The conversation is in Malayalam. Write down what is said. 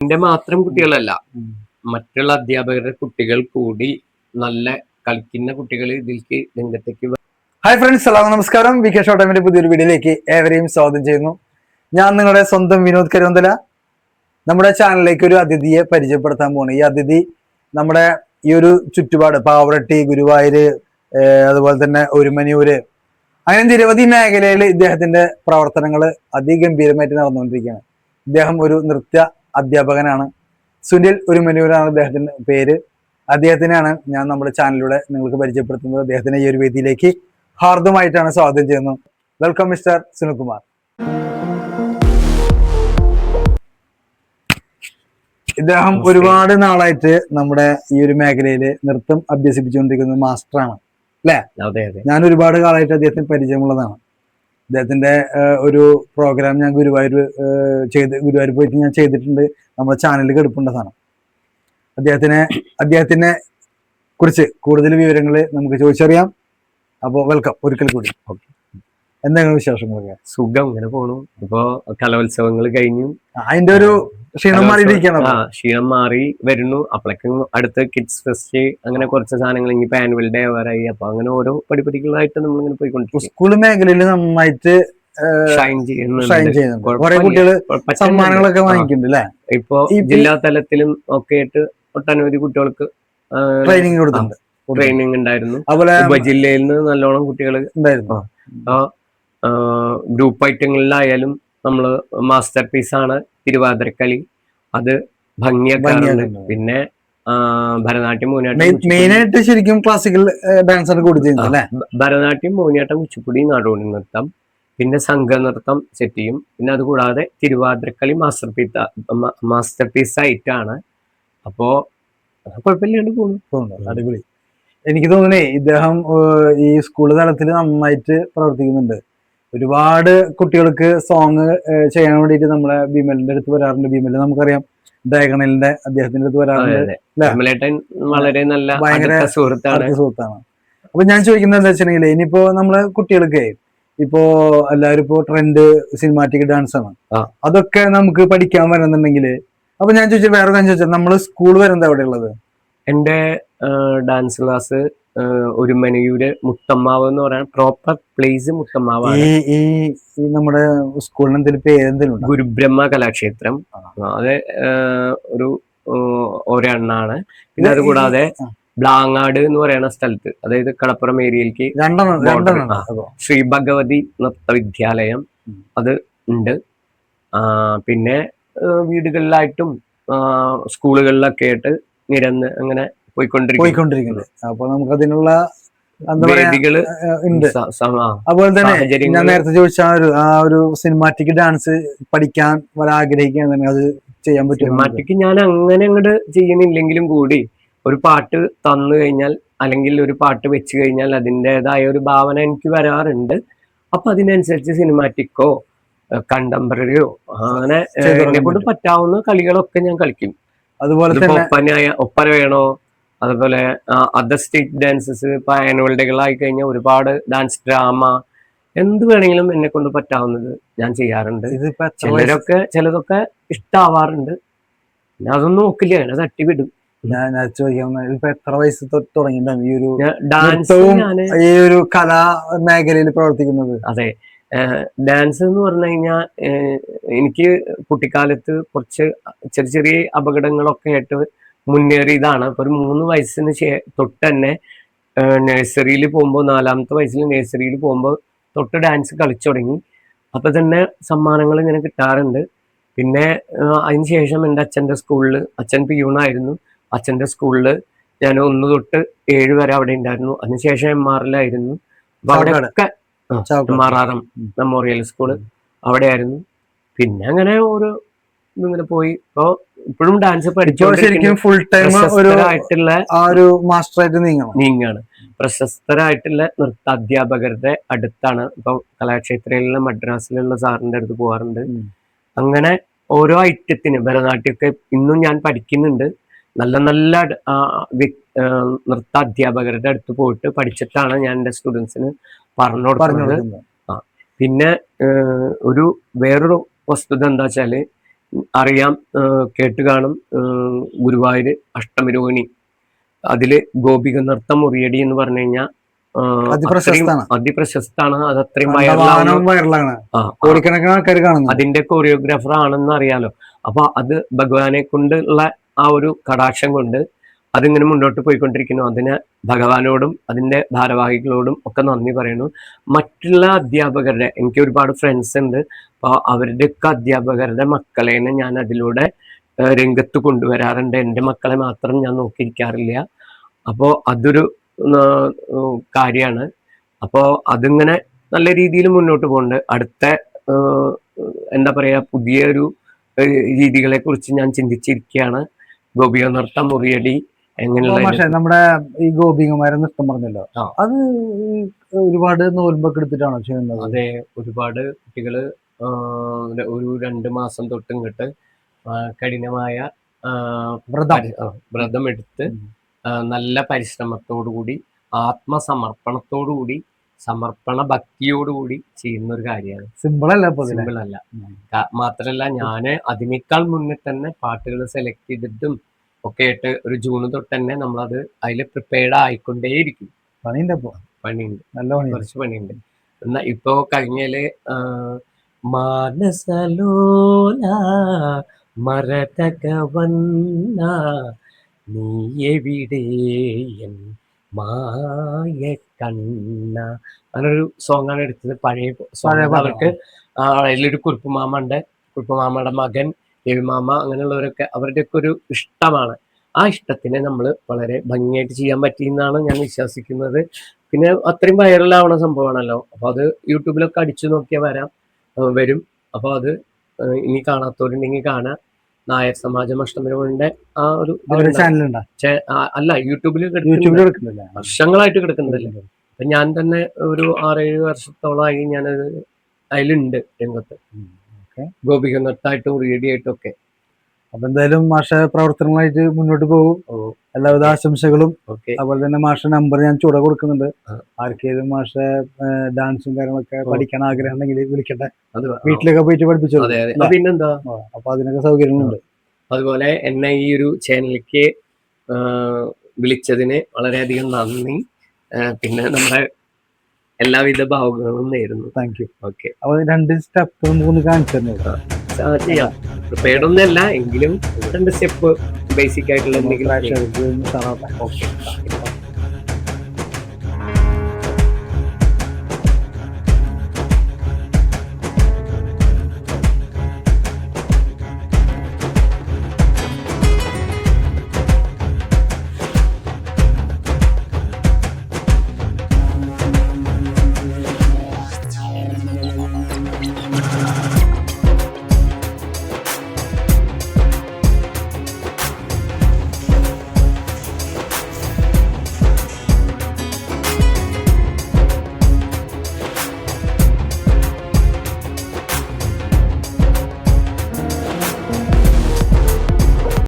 എന്റെ മാത്രം കുട്ടികളല്ല. മറ്റുള്ള അധ്യാപകരുടെ കുട്ടികൾ കൂടി നല്ല കളിക്കുന്ന കുട്ടികൾ ഇതിലേക്ക് രംഗത്തേക്ക് ഹായ് ഫ്രണ്ട്സ് എല്ലാവർക്കും നമസ്കാരം. വി കെ ഷോട്ടമിന്റെ പുതിയൊരു വീഡിയോയിലേക്ക് ഏവരെയും സ്വാഗതം ചെയ്യുന്നു. ഞാൻ നിങ്ങളുടെ സ്വന്തം വിനോദ് കരുവന്തല. നമ്മുടെ ചാനലിലേക്ക് ഒരു അതിഥിയെ പരിചയപ്പെടുത്താൻ പോകുന്നു ഈ അതിഥി നമ്മുടെ ഈ ഒരു ചുറ്റുപാട് പാവറട്ടി ഗുരുവായൂര് അതുപോലെ തന്നെ ഒരുമനിയൂര് അങ്ങനെ നിരവധി മേഖലയിൽ ഇദ്ദേഹത്തിന്റെ പ്രവർത്തനങ്ങൾ അതിഗംഭീരമായിട്ട് നടന്നുകൊണ്ടിരിക്കുകയാണ്. ഇദ്ദേഹം ഒരു നൃത്യ അധ്യാപകനാണ്. സുനിൽ ഒരുമനിയൂരാണ് അദ്ദേഹത്തിന്റെ പേര്. അദ്ദേഹത്തിനെയാണ് ഞാൻ നമ്മുടെ ചാനലിലൂടെ നിങ്ങൾക്ക് പരിചയപ്പെടുത്തുന്നത്. അദ്ദേഹത്തിനെ ഈ ഒരു വേദിയിലേക്ക് ഹാർദമായിട്ടാണ് സ്വാഗതം ചെയ്യുന്നത്. Welcome mister Sunilkumar. ഇദ്ദേഹം ഒരുപാട് നാളായിട്ട് നമ്മുടെ ഈ ഒരു മേഖലയിൽ നൃത്തം അഭ്യസിപ്പിച്ചുകൊണ്ടിരിക്കുന്ന മാസ്റ്ററാണ് അല്ലേ? ഞാൻ ഒരുപാട് കാലമായിട്ട് അദ്ദേഹത്തിന് പരിചയമുള്ളതാണ്. അദ്ദേഹത്തിന്റെ ഒരു പ്രോഗ്രാം ഞാൻ ഗുരുവായൂർ ചെയ്ത് ഗുരുവായൂർ പോയിട്ട് ഞാൻ ചെയ്തിട്ടുണ്ട്. നമ്മുടെ ചാനലിൽ കെടുപ്പുണ്ട സാധനം. അദ്ദേഹത്തിനെ അദ്ദേഹത്തിനെ കുറിച്ച് കൂടുതൽ വിവരങ്ങൾ നമുക്ക് ചോദിച്ചറിയാം. അപ്പോൾ വെൽക്കം ഒരിക്കൽ കൂടി. ഓക്കെ എന്തെങ്കിലും വിശേഷങ്ങളൊക്കെ? സുഖം ഇങ്ങനെ പോണു. ഇപ്പോ കലോത്സവങ്ങൾ കഴിഞ്ഞു. അതിന്റെ ഒരു ക്ഷീണം മാറിയിരിക്കണം ക്ഷീണം മാറി വരുന്നു. അപ്പോഴേക്കും അടുത്ത് കിഡ്സ് ഫെസ്റ്റ് അങ്ങനെ കുറച്ച് സാധനങ്ങൾ ഇനി ആനുവൽ ഡേ വരായി അപ്പൊ അങ്ങനെ ഓരോ പടിപടികളായിട്ട് നമ്മൾ ഇങ്ങനെ പോയിക്കൊണ്ടിരിക്കും സ്കൂൾ മേഖലയിൽ നന്നായിട്ട് ഷൈൻ ചെയ്യുന്നുണ്ട്. കുറെ. കുട്ടികൾ. സമ്മാനങ്ങളൊക്കെ. വാങ്ങിക്കുന്നുണ്ട് അല്ലെ? ഇപ്പൊ ജില്ലാ തലത്തിലും ഒക്കെ ആയിട്ട് ഒട്ടനവധി കുട്ടികൾക്ക് ട്രെയിനിങ് കൊടുത്തിട്ടുണ്ട്. ട്രെയിനിങ് ഉണ്ടായിരുന്നു. അതുപോലെ ഉപജില്ലയിൽ നിന്ന് നല്ലോണം കുട്ടികൾ ഉണ്ടായിരുന്നു. ഗ്രൂപ്പ് ഐറ്റങ്ങളിലായാലും നമ്മൾ മാസ്റ്റർ പീസാണ് ആണ് തിരുവാതിരക്കളി. അത് ഭംഗിയാക്കാറുണ്ട്. പിന്നെ ഭരതനാട്യം മോഹിനിയാട്ടം മെയിൻ ആയിട്ട് ശരിക്കും ക്ലാസിക്കൽ ഡാൻസ് ആണ് കൂടി ചെയ്യുന്നത് അല്ലെ? ഭ- ഭരതനാട്യം മോഹിനിയാട്ടം കുച്ചിപ്പുടി നാടോടി നൃത്തം പിന്നെ സംഘനൃത്തം സെറ്റ് ചെയ്യും. പിന്നെ അതുകൂടാതെ Thiruvathirakali master piece master piece ആയിട്ടാണ്. അപ്പോ കുഴപ്പമില്ലാണ്ട് പോകുന്നു. അടിപൊളി. എനിക്ക് തോന്നുന്നേ ഇദ്ദേഹം ഈ സ്കൂൾ തലത്തിൽ നന്നായിട്ട് പ്രവർത്തിക്കുന്നുണ്ട്. ഒരുപാട് കുട്ടികൾക്ക് സോങ് ചെയ്യാൻ വേണ്ടിയിട്ട് നമ്മളെ ഭീമലിന്റെ അടുത്ത് വരാറുണ്ട്. ഭീമൽ നമുക്കറിയാം ഡയഗണലിന്റെ അദ്ദേഹത്തിന്റെ അടുത്ത് വരാറുണ്ട് വളരെ നല്ല ഭയങ്കര സുഹൃത്താണ്. സുഹൃത്താണ്. അപ്പൊ ഞാൻ ചോദിക്കുന്നത് എന്താ വെച്ചിട്ടുണ്ടെങ്കിൽ ഇനിയിപ്പോ നമ്മളെ കുട്ടികൾക്ക് ഇപ്പോ എല്ലാവരും ഇപ്പോ ട്രെൻഡ് സിനിമാറ്റിക് ഡാൻസ് ആണ്. അതൊക്കെ നമുക്ക് പഠിക്കാൻ വരുന്നുണ്ടെങ്കിൽ അപ്പൊ ഞാൻ ചോദിച്ചത് വേറെ ഞാൻ ചോദിച്ചത്? നമ്മൾ സ്കൂൾ വരുന്നത് അവിടെ ഉള്ളത്? എന്റെ ഡാൻസ് ക്ലാസ് ഒരു മെനയൂര് മുത്തമ്മാവ് എന്ന് പറയാൻ പ്രോപ്പർ പ്ലേസ് മുത്തമ്മാവ് ഈ ഈ നമ്മുടെ സ്കൂളിന് എന്തെങ്കിലും പേര് എന്തെങ്കിലും ഗുരുബ്രഹ്മ കലാക്ഷേത്രം. അത് ഒരു ഒരെണ്ണാണ്. പിന്നെ അത് അതുകൂടാതെ ബ്ലാങ്ങാട് എന്ന് പറയുന്ന സ്ഥലത്ത് അതായത് കടപ്പുറം ഏരിയയിലേക്ക് ശ്രീ ഭഗവതി നൃത്ത വിദ്യാലയം അത്? ഉണ്ട്. പിന്നെ വീടുകളിലായിട്ടും സ്കൂളുകളിലൊക്കെ ആയിട്ട് നിരന്ന് അങ്ങനെ പോയിക്കൊണ്ടിരിക്കുന്നത് അപ്പൊ നമുക്ക് അതിനുള്ള എന്താ പറയാ ഉണ്ട്. അതുപോലെ തന്നെ ഞാൻ നേരത്തെ ചോദിച്ച ആ ഒരു ആ ഒരു സിനിമാറ്റിക് ഡാൻസ് പഠിക്കാൻ വരെ അത് ചെയ്യാൻ പറ്റും സിനിമാറ്റിക് ഞാൻ അങ്ങനെ അങ്ങോട്ട് ചെയ്യുന്നില്ലെങ്കിലും കൂടി ഒരു പാട്ട് തന്നു കഴിഞ്ഞാൽ അല്ലെങ്കിൽ ഒരു പാട്ട് വെച്ച് കഴിഞ്ഞാൽ അതിന്റെതായ ഒരു ഭാവന എനിക്ക് വരാറുണ്ട്. അപ്പൊ അതിനനുസരിച്ച് സിനിമാറ്റിക്കോ കണ്ടംപററിയോ അങ്ങനെ എന്നെ കൊണ്ട് പറ്റാവുന്ന കളികളൊക്കെ ഞാൻ കളിക്കും. അതുപോലെ തന്നെ ഒപ്പന ഒപ്പന വേണോ? അതുപോലെ അതർ സ്റ്റേറ്റ് ഡാൻസസ് ഇപ്പൊ ആനുവൽ ഡേകളായി കഴിഞ്ഞാൽ ഒരുപാട് ഡാൻസ് ഡ്രാമ എന്ത് വേണമെങ്കിലും എന്നെ കൊണ്ട് പറ്റാവുന്നത് ഞാൻ ചെയ്യാറുണ്ട്. ചിലരൊക്കെ ചിലതൊക്കെ ഇഷ്ടാവാറുണ്ട്. പിന്നെ അതൊന്നും നോക്കില്ല ഞാൻ തട്ടി വിടും ഞാൻ ഞാൻ എത്ര വയസ്സ് തൊട്ട് തുടങ്ങിയിട്ടുണ്ടാവും ഈ ഒരു ഡാൻസ് ഈ ഒരു കലാ മേഖലയിൽ പ്രവർത്തിക്കുന്നത്? അതെ. ഡാൻസ് എന്ന് പറഞ്ഞു കഴിഞ്ഞാൽ എനിക്ക് കുട്ടിക്കാലത്ത് കുറച്ച് ചെറിയ ചെറിയ അപകടങ്ങളൊക്കെ ആയിട്ട് മുന്നേറിയതാണ്. അപ്പൊ ഒരു മൂന്ന് വയസ്സിന് ശേ തൊട്ട് തന്നെ നഴ്സറിയിൽ പോകുമ്പോൾ നാലാമത്തെ വയസ്സിൽ നഴ്സറിയിൽ പോകുമ്പോൾ തൊട്ട് ഡാൻസ് കളിച്ചു തുടങ്ങി. അപ്പൊ തന്നെ സമ്മാനങ്ങൾ ഇങ്ങനെ കിട്ടാറുണ്ട്. പിന്നെ അതിന് ശേഷം എന്റെ അച്ഛന്റെ സ്കൂളിൽ അച്ഛൻ പിയൂണായിരുന്നു. അച്ഛന്റെ സ്കൂളിൽ ഞാൻ ഒന്ന് തൊട്ട് ഏഴ് വരെ അവിടെ ഉണ്ടായിരുന്നു. അതിനുശേഷം എം ആറിലായിരുന്നു അപ്പൊ. അവിടെയൊക്കെ ചാവക്കാട്. മാറാറം ഉം. മെമ്മോറിയൽ സ്കൂൾ അവിടെയായിരുന്നു. പിന്നെ അങ്ങനെ ഓരോ ഇങ്ങനെ പോയി. ഇപ്പൊ ഇപ്പോഴും ഡാൻസ് പഠിച്ചോ പഠിച്ചോണ്ടിരിക്കുന്ന. ശരിക്കും ഫുൾ ടൈം ആയിട്ടുള്ള പ്രശസ്തരായിട്ടുള്ള ആ ഒരു മാസ്റ്ററായിട്ട് നീങ്ങണം. നീങ്ങാണ്. പ്രശസ്തരായിട്ടുള്ള നൃത്ത അധ്യാപകരുടെ അടുത്താണ് ഇപ്പൊ കലാക്ഷേത്രയിലുള്ള മദ്രാസിലുള്ള സാറിന്റെ അടുത്ത് പോകാറുണ്ട്. അങ്ങനെ ഓരോ ഐറ്റത്തിന് ഭരതനാട്യമൊക്കെ ഇന്നും ഞാൻ പഠിക്കുന്നുണ്ട്. നല്ല നല്ല നൃത്ത അധ്യാപകരുടെ അടുത്ത് പോയിട്ട് പഠിച്ചിട്ടാണ് ഞാൻ എന്റെ സ്റ്റുഡൻസിന് പറഞ്ഞു കൊടുക്കുന്നത്. പിന്നെ ഒരു വേറൊരു വസ്തുത എന്താ വെച്ചാൽ അറിയാം കേട്ട് കാണും ഗുരുവായൂർ ഗുരുവായൂര് അഷ്ടമിരോഹിണി. അതിൽ ഗോപിക നൃത്തം മുറിയടി എന്ന് പറഞ്ഞു കഴിഞ്ഞാൽ അതിപ്രശസ്താണ്. അത് അത്രയും വയറലാണ്. കോടിക്കണക്കിന് ആൾക്കാർ കാണുന്നു. അതിന്റെ കൊറിയോഗ്രാഫർ ആണെന്ന് അറിയാലോ അപ്പൊ അത് ഭഗവാനെ കൊണ്ടുള്ള ആ ഒരു കടാക്ഷം കൊണ്ട് അതിങ്ങനെ മുന്നോട്ട് പോയിക്കൊണ്ടിരിക്കുന്നു. അതിന് ഭഗവാനോടും അതിന്റെ ഭാരവാഹികളോടും ഒക്കെ നന്ദി പറയുന്നു. മറ്റുള്ള അധ്യാപകരുടെ എനിക്ക് ഒരുപാട് ഫ്രണ്ട്സ് ഉണ്ട്. അപ്പോൾ അവരുടെയൊക്കെ അധ്യാപകരുടെ മക്കളേനെ ഞാൻ അതിലൂടെ രംഗത്ത് കൊണ്ടുവരാറുണ്ട്. എന്റെ മക്കളെ മാത്രം ഞാൻ നോക്കിയിരിക്കാറില്ല. അപ്പോൾ അതൊരു കാര്യമാണ്. അപ്പോൾ അതിങ്ങനെ നല്ല രീതിയിൽ മുന്നോട്ട് പോകുന്നുണ്ട്. അടുത്ത എന്താ പറയുക പുതിയൊരു രീതികളെക്കുറിച്ച് രീതികളെ കുറിച്ച് ഞാൻ ചിന്തിച്ചിരിക്കുകയാണ്. ഗോപിക നൃത്തം മുറിയടി പക്ഷെ നമ്മുടെ ഈ ഗോപികമാരെ നൃത്തം പറഞ്ഞല്ലോ അത് ഒരുപാട് നോൽമ്പൊക്കെ എടുത്തിട്ടാണോ ചെയ്യുന്നത്? അതെ ഒരുപാട് കുട്ടികൾ ഒരു രണ്ട് മാസം തൊട്ട് ഇങ്ങോട്ട് കഠിനമായ വ്രതം. വ്രതം എടുത്ത് നല്ല പരിശ്രമത്തോടുകൂടി ആത്മസമർപ്പണത്തോടുകൂടി സമർപ്പണ ഭക്തിയോടുകൂടി ചെയ്യുന്ന ഒരു കാര്യമാണ് സിമ്പിൾ അല്ല സിമ്പിൾ അല്ല മാത്രല്ല ഞാൻ അതിനേക്കാൾ മുന്നേ തന്നെ പാട്ടുകൾ സെലക്ട് ചെയ്തിട്ടും ഒക്കെ ആയിട്ട് ഒരു ജൂൺ തൊട്ട് തന്നെ നമ്മളത് അതിൽ പ്രിപ്പയർഡ് ആയിക്കൊണ്ടേയിരിക്കും. പണിയുണ്ട് പണിയുണ്ട്. നല്ല പണി കുറച്ച് പണിയുണ്ട്. എന്നാ ഇപ്പോ കഴിഞ്ഞാൽ മാനസലോല മരതകവന്ന നീ എവിടെയൻ മായ കണ്ണ അങ്ങനൊരു സോങ് ആണ് എടുത്തത്. പഴയ അവർക്ക് അതിലൊരു കുറുപ്പ് മാമ ഉണ്ട്. കുറുപ്പുമാമയുടെ മകൻ രവിമാമ അങ്ങനെയുള്ളവരൊക്കെ അവരുടെയൊക്കെ ഒരു ഇഷ്ടമാണ്. ആ ഇഷ്ടത്തിനെ നമ്മൾ വളരെ ഭംഗിയായിട്ട് ചെയ്യാൻ പറ്റിയെന്നാണ് ഞാൻ വിശ്വസിക്കുന്നത്. പിന്നെ അത്രയും വൈറലാവണ സംഭവമാണല്ലോ. അപ്പോൾ അത് യൂട്യൂബിലൊക്കെ അടിച്ചു നോക്കിയാൽ വരാം. വരും. അപ്പോൾ അത് ഇനി കാണാത്തവരുണ്ടെങ്കിൽ കാണാം. നായർ സമാജം അഷ്ടമിരമുണ്ട് ആ ഒരു അല്ല യൂട്യൂബിൽ വർഷങ്ങളായിട്ട് കിടക്കുന്നില്ല അപ്പൊ ഞാൻ തന്നെ ഒരു ആറേഴ് വർഷത്തോളമായി ഞാനത് അതിലുണ്ട് രംഗത്ത്. ഗോപിക നട്ടായിട്ടും റേഡിയായിട്ടും ഒക്കെ. അപ്പൊ എന്തായാലും മാഷ പ്രവർത്തനങ്ങളായിട്ട് മുന്നോട്ട് പോകും. എല്ലാവിധ ആശംസകളും. അതുപോലെ തന്നെ മാഷ നമ്പർ ഞാൻ ചൂട കൊടുക്കുന്നുണ്ട്. ആർക്കേലും ആർക്കെങ്കിലും മാഷ ഡാൻസും കാര്യങ്ങളൊക്കെ. പഠിക്കാൻ ആഗ്രഹം ഉണ്ടെങ്കിൽ വിളിക്കട്ടെ. വീട്ടിലൊക്കെ പോയിട്ട് പഠിപ്പിച്ചു പിന്നെന്താ? അപ്പൊ അതിനൊക്കെ സൗകര്യങ്ങളുണ്ട്. അതുപോലെ എന്നെ ഈ ഒരു ചാനലിലേക്ക് വിളിച്ചതിന് വളരെയധികം നന്ദി. പിന്നെ നമ്മുടെ എല്ലാവിധ ഭാവങ്ങളും നേരുന്നു. താങ്ക് യു ഓക്കെ അപ്പൊ രണ്ട് സ്റ്റെപ്പ് മൂന്ന് കാണിച്ചു ചെയ്യാം. പ്രിപ്പയർഡ് ഒന്നല്ല എങ്കിലും രണ്ട് സ്റ്റെപ്പ് ബേസിക് ആയിട്ടുള്ള എന്തെങ്കിലും ഓക്കെ